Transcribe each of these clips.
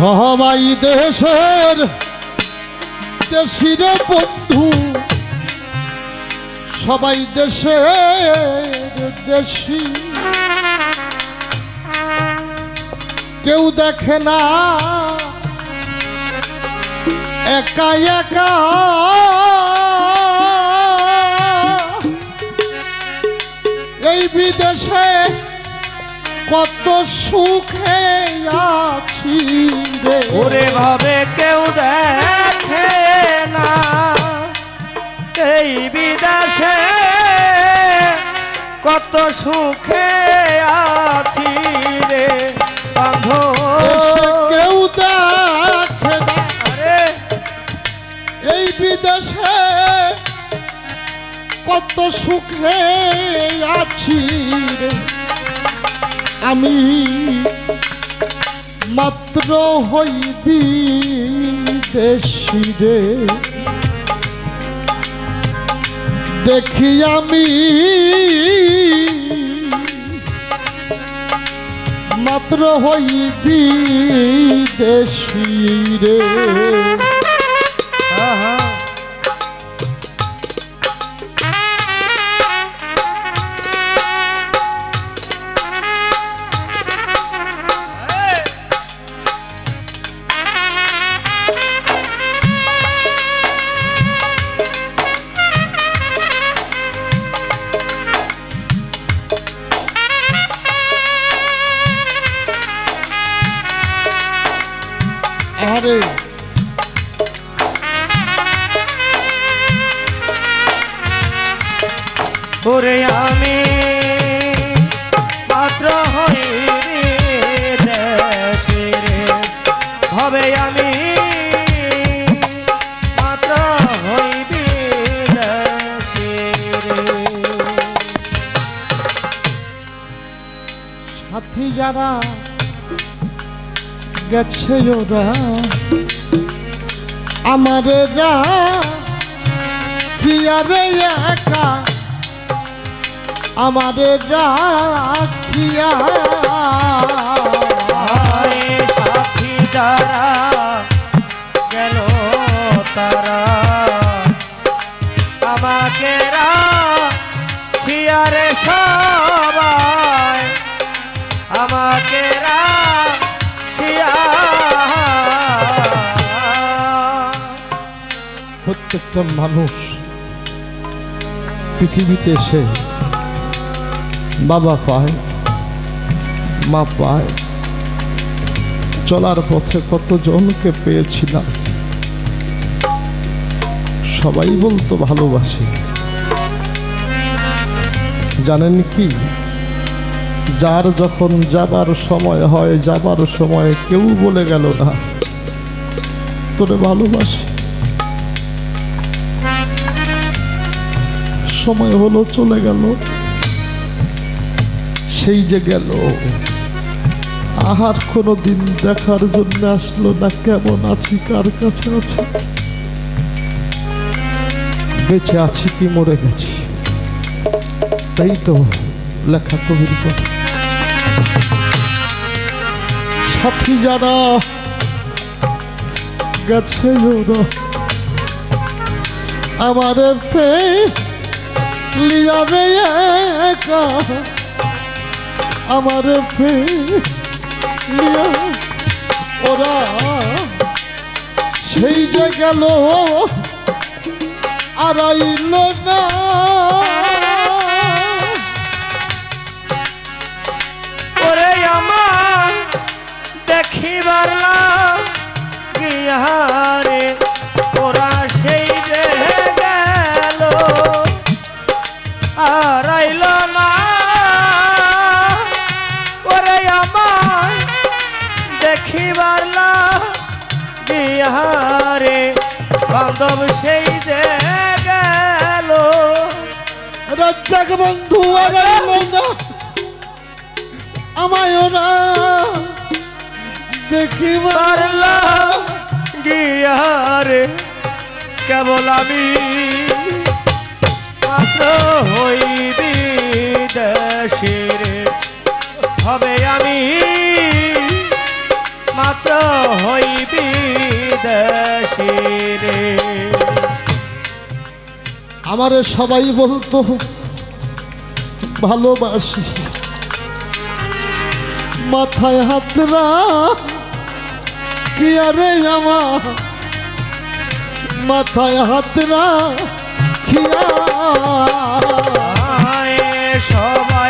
সবাই দেশের দেশির বন্ধু। সবাই দেশের দেশি। কেউ দেখে না। একা একা। এই বিদেশে কত সুখে আছি রে। ওরে ভাবে কেউ দেখে না। এই বিদেশে কত সুখে আছি রে বান্ধব কেউ দেখে আরে। এই বিদেশে কত সুখে আছি রে। আমি মাত্র হইবি দেশি রে। দেখি আমি মাত্র হইবি দেশি রে। আরে ওরে আমি পাত্র হই দেশের হবে আমি সাথী যারা গেছে ওরা আমারে খিয়ারে একা। আমারে খিয়া সাথী যারা তারা আমাকে প্রত্যেকটা মানুষ পৃথিবীতে এসে বাবা পায়, মা পায়। চলার পথে কতজনকে পেয়েছিলাম? সবাই বলতো ভালোবাসি। জানেন কি? যার যখন যাবার সময় হয়, যাবার সময় কেউ বলে গেল না, তোরে ভালোবাসি। সময় হলো, চলে গেল। সেই যে গেল। আহার কোনো দিন দেখার জন্য আসলো না, কেমন আছি, কার কাছে আছে? বেঁচে আছি কি, মরে গেছি? তাই তো লেখা কবির সাথী যারা গেছে আমার লিয়া রে একা। আমার লিয়া। ওরা সেই যে গেল আর না ওরে আমার দেখিবার ওরা আর আইল না। ওরে আমার দেখিবার গিয়ারে বান্ধব সেই যে গেল। রাজ্জাক বন্ধু না আমায় ওরা দেখিবার পারলা গিয়ারে কেবল আমি মাত্র দেশের হবে আমি মাত্র হইবি দেশি রে আমারে সবাই বলতো, ভালোবাসি। মাথায় হাত কি আরে আমার? মাথায় হাত রাখ, কি আয় সবাই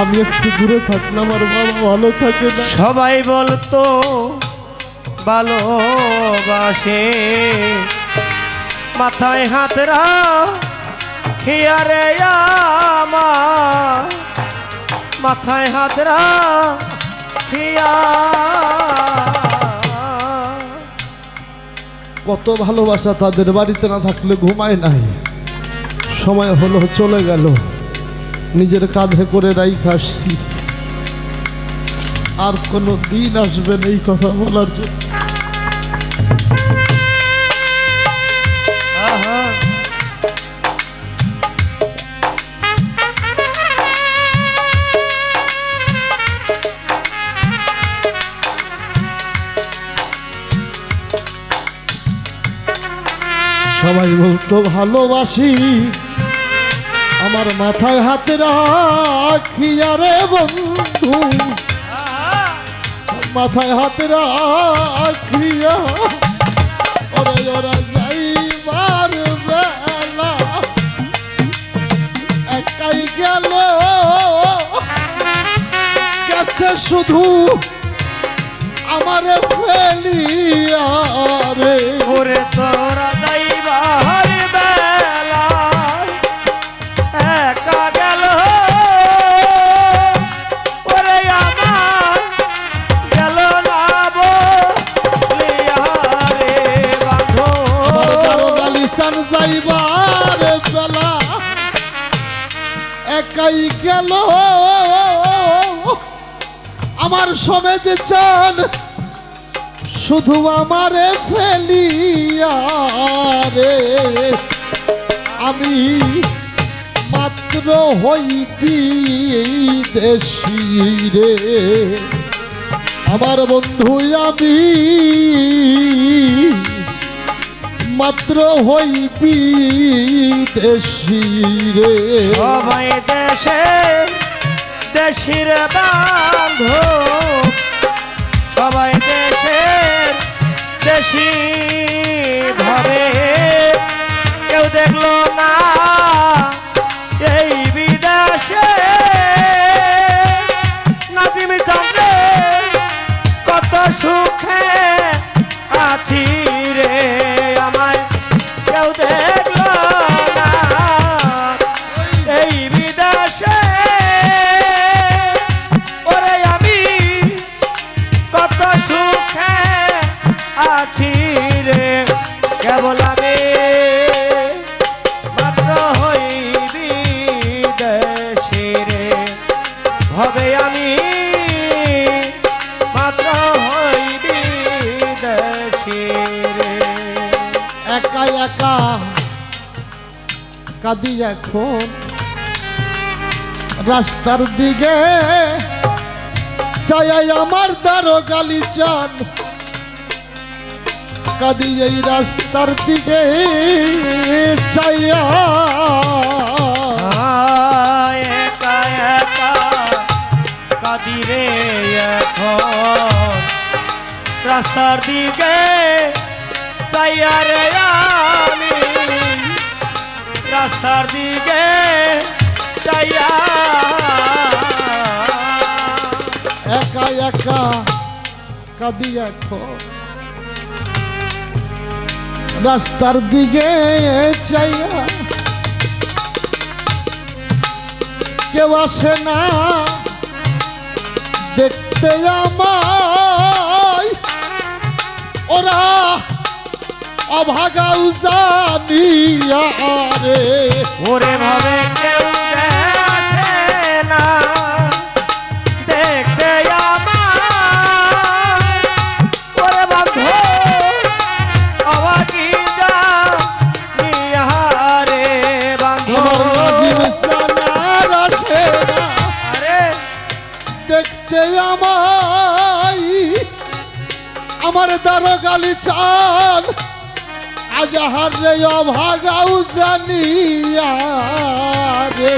আমি একটু দূরে থাকলে আমার বাবা ভালো থাকে না। সবাই বলতো ভালোবাসে। মাথায় হাত রাখিয়ারে আমার। মাথায় হাত রাখিয়া কত ভালোবাসা তাদের বাড়িতে না থাকলে ঘুমায় নাই। সময় হলো চলে গেল। নিজের কাঁধে করে রাইখ আসছি। আর কোনো দিন আসবেন এই কথা বলার জন্য। সবাই বলতো, ভালোবাসি আমার মাথায় হাতে রাখি রে বন্ধু। মাথায় হাতে রাখিয়া। ওরে, ওরা যাইবার বেলা। একাই গেল। গেছে শুধু আমার ফেলিয়া রে। ওরে তোরা একাই গেল। আমার সমেজ চান শুধু আমারে ফেলিয়া রে। আমি মাত্র হই দেশি রে। আমার বন্ধু আমি মাত্র হই বিদেশি রে। সবাই দেশে দেশির বাঁধ সবাই দেশের দেশি ভাবে। কেউ দেখল হবে আমি, মাত্র হইবি একা একা কাঁদি এখন। রাস্তার দিকে চাই আমার দারো গালি চান কাঁদি এই রাস্তার দিকে চাইয়া একা কাঁদি এখন রাস্তার দিকে চাইয়া কেউ আসে না, দেখতে ওরা অভাগাও জানিয়া রে। ওরে ভাবে কেউ আমার দারোগালি আজ হার রে অভাগাও জানিয়া রে।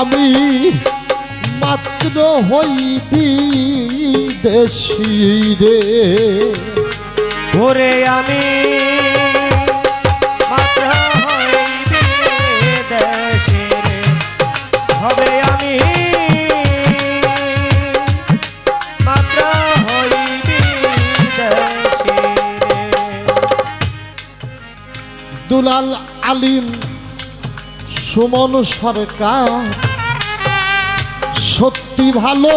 আমি মাত্র হইবি দেশি রে। ওরে আমি দুলাল আলিম সুমন সরকার। সত্যি ভালো,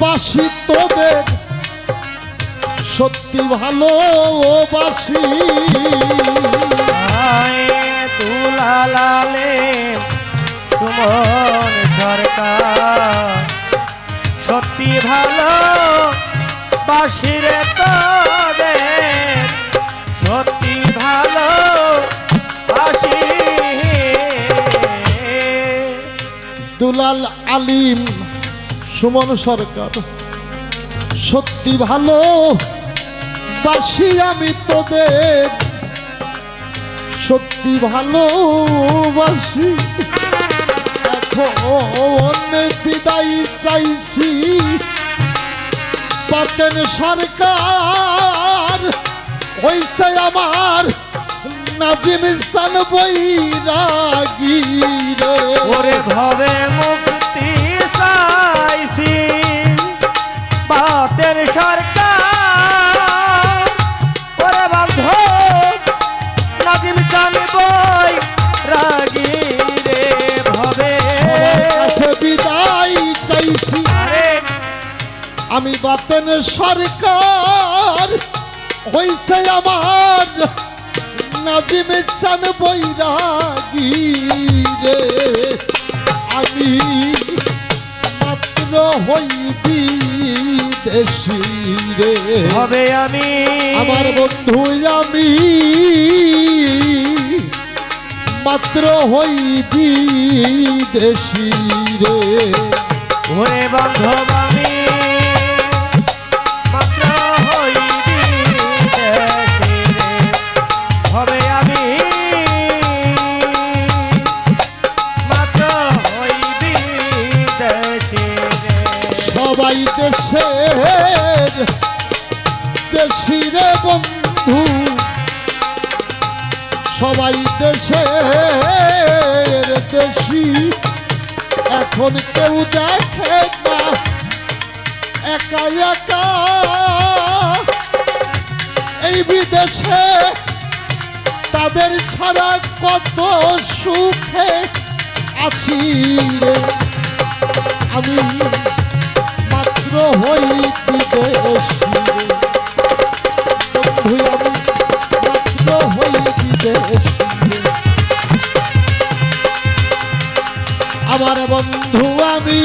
বাসি তোদের। সত্যি ভালো, বাসি। সুমন সরকার। সত্যি ভালো, বাসিরে তোদের দুলাল আলিম, সুমন সরকার। সত্যি ভালো, বাসি আমি তোদের। সত্যি ভালো, বাসি। এখন বিদায় চাইছি। পাতেন সরকার, হইছে আমার নাজিম ইসান বৈরাগী রে। ওরে ভবে মুক্তি চাইছি বাতের সরকার। ওরে বান্ধ নাজিম চান বই রাগি রে ভবে বিদায় চাইছি। আরে। আমি বাতেন সরকার হইছে আমার নাজিম চান বৈরাগী রে। আমি মাত্র হইবি দেশি রে। ভবে আমি। আমার বন্ধু আমি মাত্র হইবি দেশি রে। ওরে বান্ধব সবাই দেশের দেশি এখন কেউ দেখে না, একা একা। এই বিদেশে তাদের ছাড়া কত সুখে আছি আমি মাত্র হই বিদেশি বন্ধু আমি।